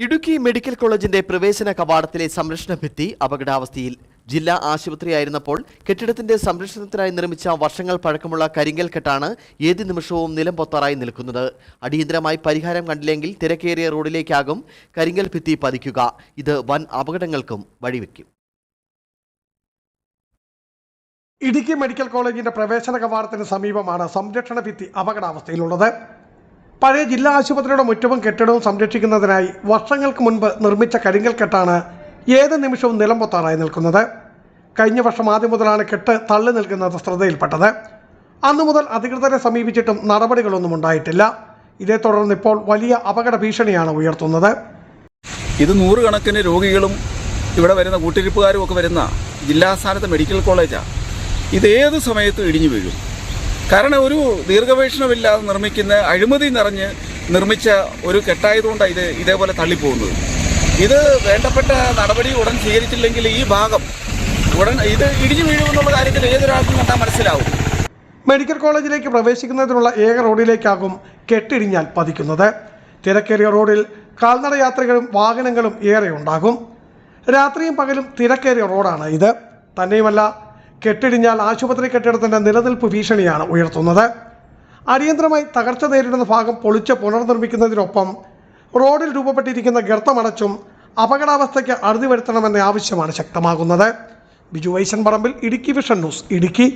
Idukki medical കോളേജിന്റെ പ്രവേശന കവാടത്തിലെ സംരക്ഷണ ഭിത്തി അപകടാവസ്ഥയിൽ ജില്ലാ ആശുപത്രിയായിരുന്നപ്പോൾ കെട്ടിടത്തിന്റെ സംരക്ഷണത്തിനായി നിർമ്മിച്ച വർഷങ്ങൾ പഴക്കമുള്ള കരിങ്കൽ കെട്ടാണ് ഏത് നിമിഷവും നിലം പൊത്താറായി നിൽക്കുന്നത്. അടിയന്തരമായി പരിഹാരം കണ്ടില്ലെങ്കിൽ തിരക്കേറിയ റോഡിലേക്കാകും കരിങ്കൽ ഭിത്തി പതിക്കുക. ഇത് വൻ അപകടങ്ങൾക്കും വഴിവെക്കും. ഇടുക്കി മെഡിക്കൽ കോളേജിന്റെ പ്രവേശന കവാടത്തിന് സമീപമാണ് സംരക്ഷണ ഭിത്തി അപകടാവസ്ഥയിലുള്ളത്. പഴയ ജില്ലാ ആശുപത്രിയുടെ മുറ്റവും കെട്ടിടവും സംരക്ഷിക്കുന്നതിനായി വർഷങ്ങൾക്ക് മുൻപ് നിർമ്മിച്ച കരിങ്കൽ കെട്ടാണ് ഏത് നിമിഷവും നിലംപൊത്താറായി നിൽക്കുന്നത്. കഴിഞ്ഞ വർഷം ആദ്യം മുതലാണ് കെട്ട് തള്ളി നിൽക്കുന്നത് ശ്രദ്ധയിൽപ്പെട്ടത്. അന്നു മുതൽ അധികൃതരെ സമീപിച്ചിട്ടും നടപടികളൊന്നും ഉണ്ടായിട്ടില്ല. ഇതേ തുടർന്ന് ഇപ്പോൾ വലിയ അപകട ഭീഷണിയാണ് ഉയർത്തുന്നത്. ഇത് നൂറുകണക്കിന് രോഗികളും ഇവിടെ വരുന്ന കൂട്ടിരിപ്പുകാരും ഒക്കെ വരുന്ന ജില്ലാസ്ഥാനത്തെ മെഡിക്കൽ കോളേജാണ് ഇത് സമയത്തും ഇടിഞ്ഞു വീഴും. കാരണം ഒരു ദീർഘവീക്ഷണമില്ലാതെ നിർമ്മിക്കുന്ന അഴിമതി നിറഞ്ഞ് നിർമ്മിച്ച ഒരു കെട്ടായതുകൊണ്ടാണ് ഇത് ഇതേപോലെ തള്ളിപ്പോകുന്നത്. ഇത് വേണ്ടപ്പെട്ട നടപടി ഉടൻ സ്വീകരിച്ചില്ലെങ്കിൽ ഈ ഭാഗം ഉടൻ ഇത് ഇടിഞ്ഞു വീഴുമെന്നുള്ള കാര്യത്തിൽ ഏതൊരാൾക്കും കണ്ടാൽ മനസ്സിലാവും. മെഡിക്കൽ കോളേജിലേക്ക് പ്രവേശിക്കുന്നതിനുള്ള ഏക റോഡിലേക്കാകും കെട്ടിടിഞ്ഞാൽ പതിക്കുന്നത്. തിരക്കേറിയ റോഡിൽ കാൽനട യാത്രികളും വാഹനങ്ങളും ഏറെ ഉണ്ടാകും. രാത്രിയും പകലും തിരക്കേറിയ റോഡാണ് ഇത്. തന്നെയുമല്ല കെട്ടിടിഞ്ഞാൽ ആശുപത്രി കെട്ടിടത്തിന്റെ നിലനിൽപ്പ് ഭീഷണിയാണ് ഉയർത്തുന്നത്. അടിയന്തരമായി തകർച്ച നേരിടുന്ന ഭാഗം പൊളിച്ച് പുനർനിർമ്മിക്കുന്നതിനൊപ്പം റോഡിൽ രൂപപ്പെട്ടിരിക്കുന്ന ഗർത്തമടച്ചും അപകടാവസ്ഥയ്ക്ക് അറുതി വരുത്തണമെന്ന ആവശ്യമാണ് ശക്തമാകുന്നത്. Biju Vaishan Parambil Idukki vision news Idukki.